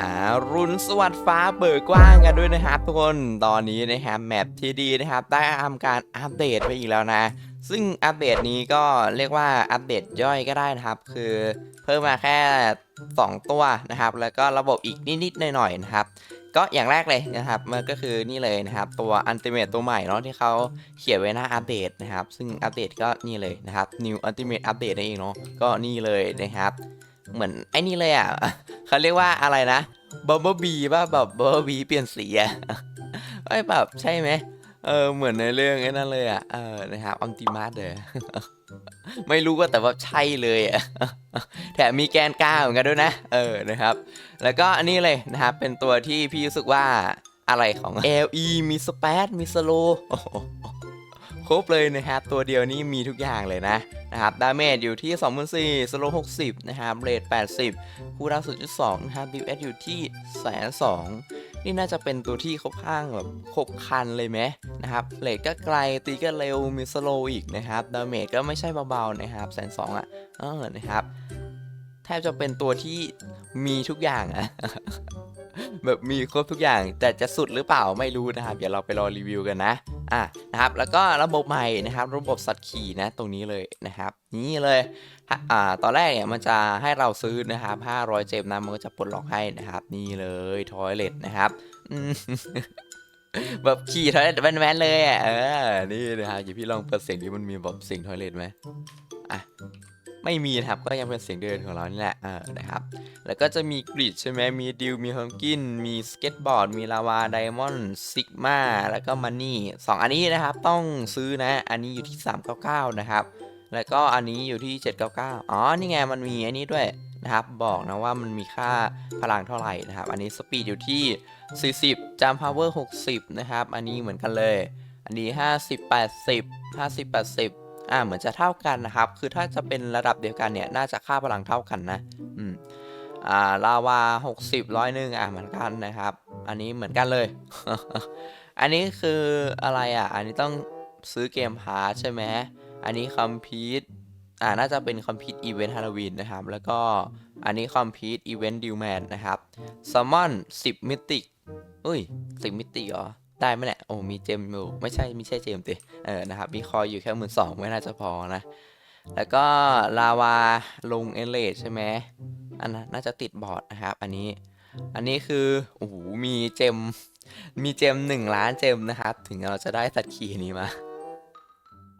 อารุณสวัสดิ์ฟ้าเบิกกว้างกันด้วยนะครับทุกคนตอนนี้นะครับแมปที่ดีนะครับได้ทำการอัปเดตไปอีกแล้วนะ ซึ่งอัปเดตนี้ก็เรียกว่าอัปเดตย่อยก็ได้นะครับ คือเพิ่มมาแค่ 2 ตัวนะครับ แล้วก็ระบบอีกนิดๆหน่อยๆนะครับ ก็อย่างแรกเลยนะครับมันก็คือนี่เลยนะครับ ตัวอันติเม e ตัวใหม่เนาะที่เขาเขียนไว้หน้าอัปเดตนะครับ ซึ่งอัปเดตก็นี่เลยนะครับ New Ultimate Update นั่นเองเนาะก็นี่เลยนะครับ เหมือนไอ้นี่เลยอะเขาเรียกว่าอะไรนะบับเบิลบีป่ะแบบบับเบิลบีเปลี่ยนสีอะไอ้แบบใช่ไหมเออเหมือนในเรื่องไอ้นั่นเลยอะเออนะครับอัลติมาเลยไม่รู้ว่าแต่ว่าใช่เลยอะแถมมีแกนก้าเหมือนกันด้วยนะ เออนะครับ แล้วก็อันนี้เลยนะครับเป็นตัวที่พี่รู้สึกว่าอะไรของ LE มีสเปซมีสโล ครบเลยนะครับ ตัวเดียวนี้มีทุกอย่างเลยนะนะครับดาเมจอยู่ที่2 4 0 0สโล60 นะครับเรท80 คูดาว0.2 นะครับดิวเอสอยู่ที่แสนสองนี่น่าจะเป็นตัวที่ครบข้างแบบครบคันเลยไหมนะครับเรทก็ไกลตีก็เร็วมีสโลอีกนะครับดาเมจก็ไม่ใช่เบาๆนะครับแสนสองอะเออนะครับแทบจะเป็นตัวที่มีทุกอย่างอะแบบมีครบทุกอย่างแต่จะสุดหรือเปล่าไม่รู้นะครับ เดี๋ยวเราไปรอรีวิวกันนะ อะนะครับแล้วก็ระบบใหม่นะครับ ระบบสัตว์ขี่นะตรงนี้เลยนะครับ นี่เลยอ่าตอนแรกเนี่ยมันจะให้เราซื้อนะครับ 500 เจมนะมันก็จะปลดล็อกให้นะครับ นี่เลยทอยเลทนะครับแบบขี่ทอยเลทแวนๆเลยอะเออนี่นะครับเดี๋ยวพี่ลองเปิดเสียงดิมันมีแบบเสียงทอยเลทไหมอะ ไม่มีนะครับก็ยังเป็นเสียงเดินของเรานี่แหละเออนะครับแล้วก็จะมีกริดใช่ไหมมีดิวมีฮัมกินมีสเก็ตบอร์ดมีลาวาไดมอนด์ซิกมาแล้วก็มันนี่สองอันนี้นะครับต้องซื้อนะอันนี้อยู่ที่ 399 นะครับ แล้วก็อันนี้อยู่ที่ 799 อ๋อ นี่ไงมันมีอันนี้ด้วยนะครับ บอกนะว่ามันมีค่าพลังเท่าไหร่นะครับ อันนี้สปีดอยู่ที่ 40 จามพาวเวอร์ 60 นะครับ อันนี้เหมือนกันเลย อันนี้ 50 80 50 80 อ่าเหมือนจะเท่ากันนะครับ คือถ้าจะเป็นระดับเดียวกันเนี่ยน่าจะค่าพลังเท่ากันนะอืมอ่าลาวา 60ร้อยหนึ่งอะเหมือนกันนะครับ อันนี้เหมือนกันเลย อันนี้คืออะไรอะ อันนี้ต้องซื้อเกมพาร์ใช่ไหมอันนี้คอมพีทอ่าน่าจะเป็นคอมพีทอีเวนต์ฮาโลวีนนะครับ แล้วก็อันนี้คอมพีทอีเวนต์ดิวแมนนะครับซัมมอน10 มิติอุ้ย 10 มิติเหรอ ได้ไหมเนี่ยโอ้มีเจมอยู่ไม่ใช่ไม่ใช่เจมติเออนะครับมีคอยอยู่แค่หมื่นสองไม่น่าจะพอนะแล้วก็ลาวาลงเอเลดใช่ไหมอันนั้นน่าจะติดบอร์ดนะครับ อันนี้อันนี้คือโอ้โหมีเจมมีเจมหนึ่งล้านเจมนะครับ ถึงเราจะได้สัตว์ขี่นี้มา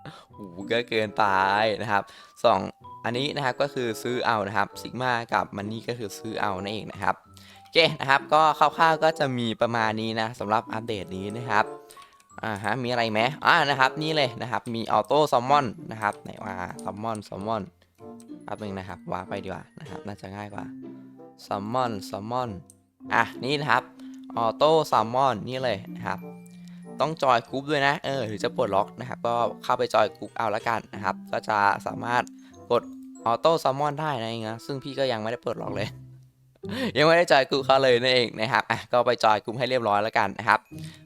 โอ้โหก็เกินไปนะครับสองอันนี้นะครับก็คือซื้อเอานะครับซิกมากับมันนี่ก็คือซื้อเอานั่นเองนะครับ โอเคนะครับก็คร่าวๆก็จะมีประมาณนี้นะสำหรับอัปเดตนี้นะครับอ่าฮะมีอะไรไหมอ่านะครับนี่เลยนะครับมีออโต้ซัมมอนนะครับไหนว่าซัมมอนซัมมอนแป๊บนึงนะครับวางไปดีกว่านะครับน่าจะง่ายกว่าซัมมอนซัมมอนอะนี่นะครับออโต้ซัมมอนนี่เลยนะครับต้องจอยกรุ๊ปด้วยนะเออหรือจะปลดล็อกนะครับก็เข้าไปจอยกรุ๊ปเอาละกันนะครับก็จะสามารถกดออโต้ซัมมอนได้นะเองนะซึ่งพี่ก็ยังไม่ได้เปิดล็อกเลย ยังไม่ได้จอยกลุ่มเขาเลยนั่นเองนะครับอะก็ไปจอยกลุ่มให้เรียบร้อยแล้วกันนะครับ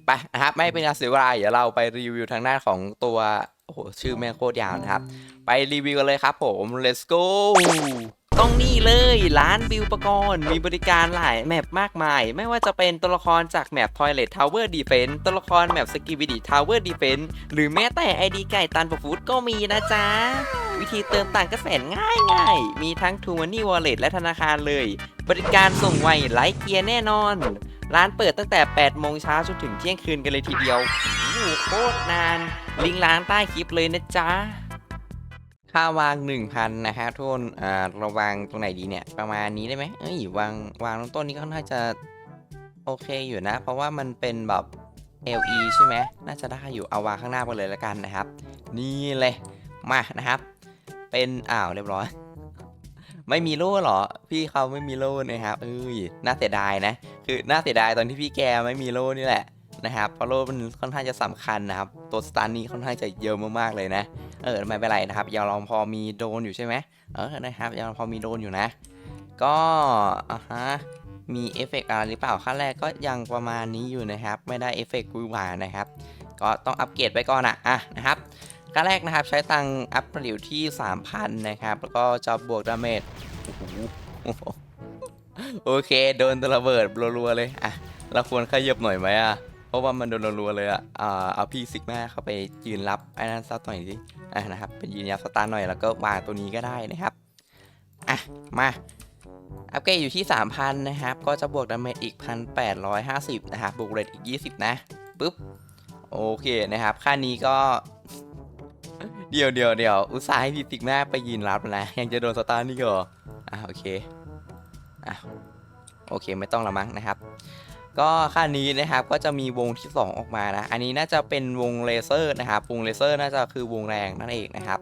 ไปนะครับไม่เป็นการเสียเวลาเดี๋ยวเราไปรีวิวทางด้านของตัวโอ้โหชื่อแม่งโคตรยาวนะครับ ไปรีวิวกันเลยครับผม let's go ต้องนี่เลยร้านบิวปกรณ์มีบริการหลายแมปมากมาย ไม่ว่าจะเป็นตัวละครจากแมป Toilet Tower Defense ตัวละครแมป Skibidi Tower Defense หรือแม้แต่ไอดีไก่ตันปะฟูดก็มีนะจ๊ะ วิธีเติมต่างก็แสนง่ายง่ายมีทั้ง t ู Money Wallet และธนาคารเลย บริการส่งไวไร้เกียร์แน่นอน ร้านเปิดตั้งแต่ 8 โมงเช้าจนถึงเที่ยงคืนกันเลยทีเดียวโอ้โคตรนาน ลิงก์ร้านใต้คลิปเลยนะจ๊ะ ค่าวาง 1,000 นะฮะทุนอ่าเราวางตรงไหนดีเนี่ย ประมาณนี้ได้ไหมเอ้ยวางวางตรงต้นนี้ก็น่าจะ โอเคอยู่นะ เพราะว่ามันเป็นแบบ LE ใช่ไหมน่าจะได้อยู่เอาวางข้างหน้าไปเลยละกันนะครับ นี่เลย มานะครับ เป็น อ้าวเรียบร้อย ไม่มีโล่หรอ พี่เขาไม่มีโล่นะครับเอ้ยน่าเสียดายนะ คือน่าเสียดายตอนที่พี่แกไม่มีโล่นี่แหละนะครับเพราะโล่มันค่อนข้างจะสำคัญนะครับ ตัวสตาร์นี่ค่อนข้างจะเยอะมากๆเลยนะ เออไม่เป็นไรนะครับยังลองพอมีโดนอยู่ใช่ไหมเออนะครับยังพอมีโดนอยู่นะ ก็อะฮะมีเอฟเฟกต์อะไรหรือเปล่าขั้นแรกก็ยังประมาณนี้อยู่นะครับ ไม่ได้เอฟเฟกต์วุ่นวายนะครับ ก็ต้องอัปเกรดไปก่อนอะอะนะครับ ขั้นแรกนะครับ ใช้ตังอัพผลิวที่ 3,000 นะครับ แล้วก็จะบวกดาเมจโอเค โดนตัวระเบิดรัวๆเลย อะ เราควรขยับหน่อยไหมอะ เพราะว่ามันโดนรัวๆเลยอะเอาพี่ซิกมาเข้าไปยืนรับไอ้นั่นสักหน่อยสิอะนะครับ เป็นยืนยับสตาร์หน่อยแล้วก็วางตัวนี้ก็ได้นะครับ อะ มาอัปเกรดอยู่ที่ 3,000 นะครับ ก็จะบวกดาเมจอีก 1,850 นะครับ บวกเรทอีก 20 นะ ปึ๊บ โอเคนะครับ ค่านี้ก็ เดี๋ยวเดี๋ยวเดี๋ยวอุตส่าห์ให้พี่ติ๊กแม่ไปยืนรับแล้วนะ ยังจะโดนสตาร์นี่ก็อะโอเคอะโอเคไม่ต้องละมั้งนะครับ ก็ค่านี้นะครับก็จะมีวงที่ 2 ออกมานะ อันนี้น่าจะเป็นวงเลเซอร์นะครับวงเลเซอร์น่าจะคือวงแรงนั่นเองนะครับ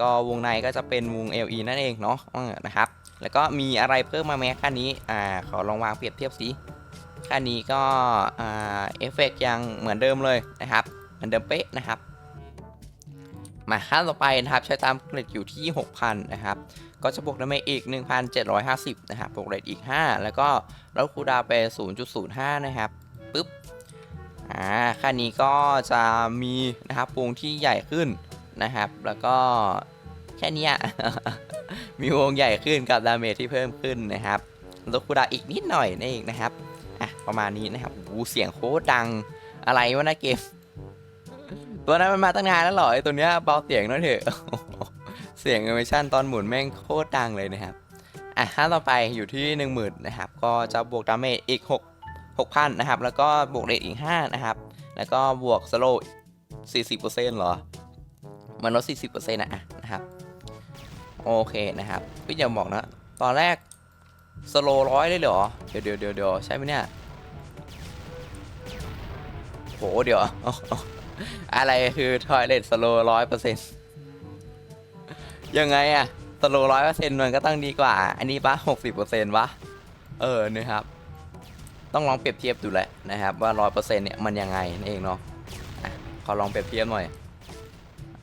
ก็วงในก็จะเป็นวง LE นั่นเองเนาะนะครับ แล้วก็มีอะไรเพิ่มมาไหมค่านี้อ่าขอลองวางเปรียบเทียบสิค่านี้ก็อ่าเอฟเฟกยังเหมือนเดิมเลยนะครับเหมือนเดิมเป๊ะนะครับ มาค่าต่อไปนะครับ ใช้ตามเกรดอยู่ที่ 6,000 นะครับ ก็จะบวกดาเมจอีก 1,750 นะครับบวกเรทอีก 5 แล้วก็ลดคูดาวน์ไป 0.05 นะครับปึ๊บอ่าค่านี้ก็จะมีนะครับวงที่ใหญ่ขึ้นนะครับ แล้วก็แค่นี้มีวงใหญ่ขึ้นกับดาเมจที่เพิ่มขึ้นนะครับลดคูดาวอีกนิดหน่อยนั่นเองนะครับอะประมาณนี้นะครับโอ้เสียงโคตรดังอะไรวะนะเกม ตัวนั้นมันมาตั้งนานแล้วเหรอไอตัวเนี้ยเบาเสียงหน่อยเถอะเสียงแอนิเมชันตอนหมุนแม่งโคตรดังเลยนะครับอะค่าต่อไปอยู่ที่10,000นะครับก็จะบวกดาเมจอีก 6 6,000นะครับแล้วก็บวกเรทอีก5นะครับแล้วก็บวกสโลว์40%เหรอมันลด40%นะอะนะครับโอเคนะครับพี่อย่าบอกนะตอนแรกสโลร้อยเลยเหรอเดี๋ยวเดี๋ยวเดี๋ยวเดี๋ยวใช่ไหมเนี่ยโหเดี๋ยว อะไรคือทอยเลทสโลร้อยเปอร์เซ็นต์ยังไงอะสโลร้อยเปอร์เซ็นต์มันก็ต้องดีกว่า อันนี้ปะหกสิบเปอร์เซ็นต์ปะเออนะครับ ต้องลองเปรียบเทียบดูแหละนะครับ ว่าร้อยเปอร์เซ็นต์เนี่ยมันยังไงนั่นเองเนาะขอลองเปรียบเทียบหน่อย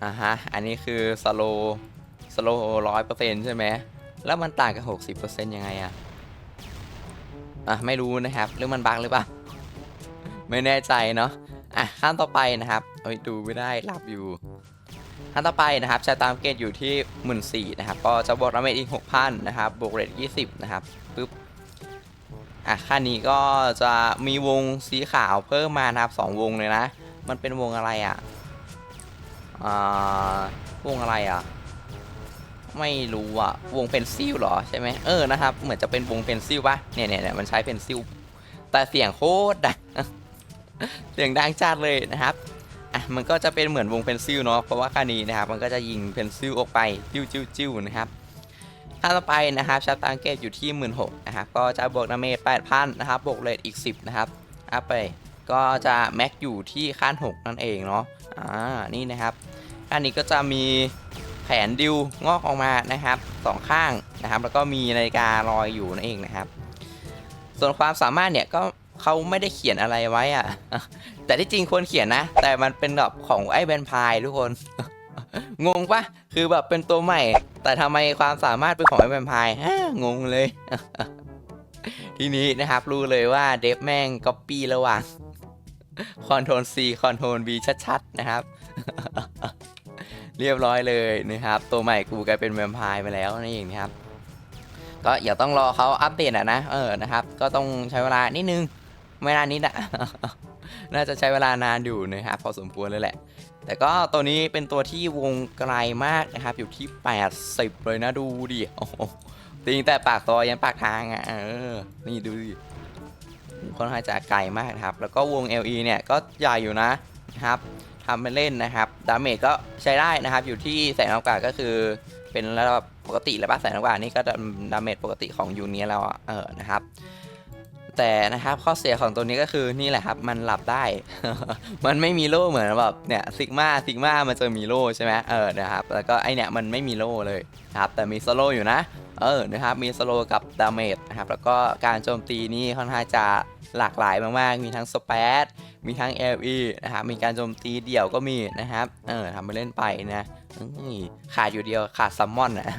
อะฮะ อันนี้คือสโลสโลร้อยเปอร์เซ็นต์ใช่ไหมแล้วมันต่างกับหกสิบเปอร์เซ็นต์ยังไงอะอะไม่รู้นะครับ หรือมันบั๊กหรือเปล่าไม่แน่ใจเนาะ อะขั้นต่อไปนะครับเอ้ยดูไม่ได้หลับอยู่ขั้นต่อไปนะครับใช้ตามเกณฑ์อยู่ที่หมื่นสี่นะครับก็จะบวกดาเมจอีกหกพันนะครับบวกเรทยี่สิบนะครับปึ๊บอะขั้นนี้ก็จะมีวงสีขาวเพิ่มมานะครับสองวงเลยนะ มันเป็นวงอะไรอะอ่าวงอะไรอะไม่รู้อะวงเพนซิลหรอใช่ไหมเออนะครับ เหมือนจะเป็นวงเพนซิลปะเนี่ยเนี่ยเนี่ยมันใช้เพนซิลแต่เสียงโคตรดัง เสียงดังจัดเลยนะครับอะมันก็จะเป็นเหมือนวงเพนซิลเนาะเพราะว่าค่านี้นะครับมันก็จะยิงเพนซิลออกไปจิ้วจิ้วจิ้วนะครับค่าต่อไปนะครับชาร์ตตังเกตอยู่ที่ 1 6ื่นนะครับก็จะบวกดาเมจ8,000นะครับบวกเลทอีก 10 นะครับอัพไปก็จะแม็กอยู่ที่ขั้น6นั่นเองเนาะอ่านี่นะครับอันนี้ก็จะมีแผนดิวงอกออกมานะครับสองข้างนะครับ แล้วก็มีนาฬิการอยอยู่นั่นเองนะครับ ส่วนความสามารถเนี่ยก็ เขาไม่ได้เขียนอะไรไว้อะแต่ที่จริงควรเขียนนะ แต่มันเป็นแบบของไอ้แบนพายทุกคน งงปะคือแบบเป็นตัวใหม่ แต่ทำไมความสามารถเป็นของไอ้แบนพายฮะงงเลย ทีนี้นะครับรู้เลยว่าเดฟแม่งก๊อปปี้ระหว่างคอนโทรล C คอนโทรล B ชัดๆ นะครับ เรียบร้อยเลยนะครับ ตัวใหม่กูกลายเป็นแวมไพร์ไปแล้วนั่นเองนะครับ ก็อย่าต้องรอเขาอัปเดตอะนะ เออนะครับ ก็ต้องใช้เวลานิดนึง ไม่นานนิดอะน่าจะใช้เวลานานอยู่นะครับพอสมควรเลยแหละ แต่ก็ตัวนี้เป็นตัวที่วงไกลมากนะครับ อยู่ที่ 80 เลยนะดูดิโอ้โหตีงแต่ปากซอยยันปากทางอะเออนี่ดูดิค่อนข้างจะไกลมากนะครับ แล้วก็วง LE เนี่ยก็ใหญ่อยู่นะนะครับทำเป็นเล่นนะครับดาเมจก็ใช้ได้นะครับ อยู่ที่แสงอากาศก็คือ เป็นระดับปกติแล้วป่ะแสงอากาศนี่ก็ดาเมจปกติของยูนี้แล้วอเออนะครับ แต่นะครับข้อเสียของตัวนี้ก็คือนี่แหละครับมันหลับได้ มันไม่มีโล่เหมือนแบบเนี่ยซิกมาซิกมามันจะมีโล่ใช่ไหมเออนะครับแล้วก็ไอเนี่ยมันไม่มีโล่เลยนะครับแต่มีสโลอยู่นะเออนะครับมีสโลกับดาเมจนะครับแล้วก็การโจมตีนี่ค่อนข้างจะหลากหลายมากๆ มีทั้งสเปซมีทั้ง LE นะครับมีการโจมตีเดี่ยวก็มีนะครับเออทำไปเล่นไปนะขาดอยู่เดียวขาดซัมมอนนะ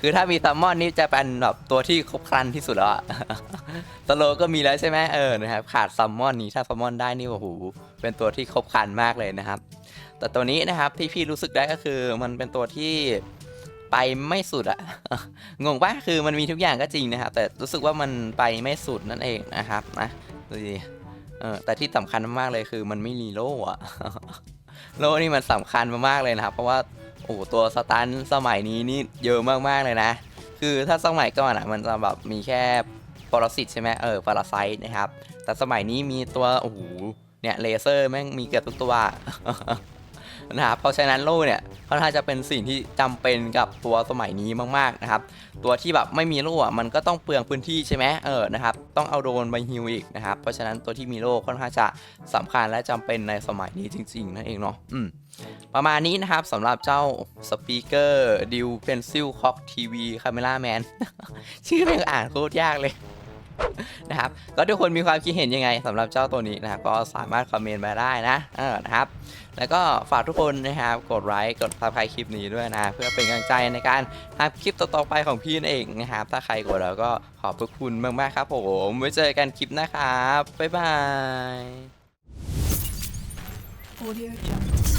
คือถ้ามีซัมมอนนี่จะเป็นแบบตัวที่ครบครันที่สุดแล้วอะสโลก็มีแล้วใช่ไหมเออนะครับขาดซัมมอนนี้ถ้าซัมมอนได้นี่โอ้โหเป็นตัวที่ครบครันมากเลยนะครับ แต่ตัวนี้นะครับที่พี่รู้สึกได้ก็คือมันเป็นตัวที่ไปไม่สุดอะงงปะคือมันมีทุกอย่างก็จริงนะครับ แต่รู้สึกว่ามันไปไม่สุดนั่นเองนะครับนะดูดิเออแต่ที่สำคัญมากเลยคือมันไม่มีโล่อะโล่นี่มันสำคัญมากๆเลยนะครับ เพราะว่า อ้โหตัวสตันสมัยนี้นี่เยอะมากๆเลยนะ คือถ้าสมัยก่อนอะมันจะแบบมีแค่ปรสิตใช่ไหมเออปรไซต์นะครับ แต่สมัยนี้มีตัวโอ้โหเนี่ยเลเซอร์แม่งมีเกือบทุกตัว นะครับเพราะฉะนั้นโล่เนี่ยค่อนข้างจะเป็นสิ่งที่จำเป็นกับตัวสมัยนี้มากๆนะครับตัวที่แบบไม่มีโล่อะมันก็ต้องเปลืองพื้นที่ใช่ไหมเออนะครับต้องเอาโดนไปฮิวอีกนะครับเพราะฉะนั้นตัวที่มีโล่ค่อนข้างจะสำคัญและจำเป็นในสมัยนี้จริง ๆ นั่นเองเนาะอืมประมาณนี้นะครับสำหรับเจ้าสปีกเกอร์ดิวเพนซิลคอกทีวีคาเมล่าแมนชื่อเพลงอ่านโคตรยากเลย นะครับก็ทุกคนมีความคิดเห็นยังไงสำหรับเจ้าตัวนี้นะครับก็สามารถคอมเมนต์มาได้นะเออนะครับ แล้วก็ฝากทุกคนนะครับกดไลค์กดซับสไครต์คลิปนี้ด้วยนะเพื่อเป็นกำลังใจในการทำคลิปต่อๆไปของพี่นั่นเองนะครับ ถ้าใครกดแล้วก็ขอบพระคุณมากๆครับผมไว้เจอกันคลิปนะครับบ๊ายบาย Audio Jungle.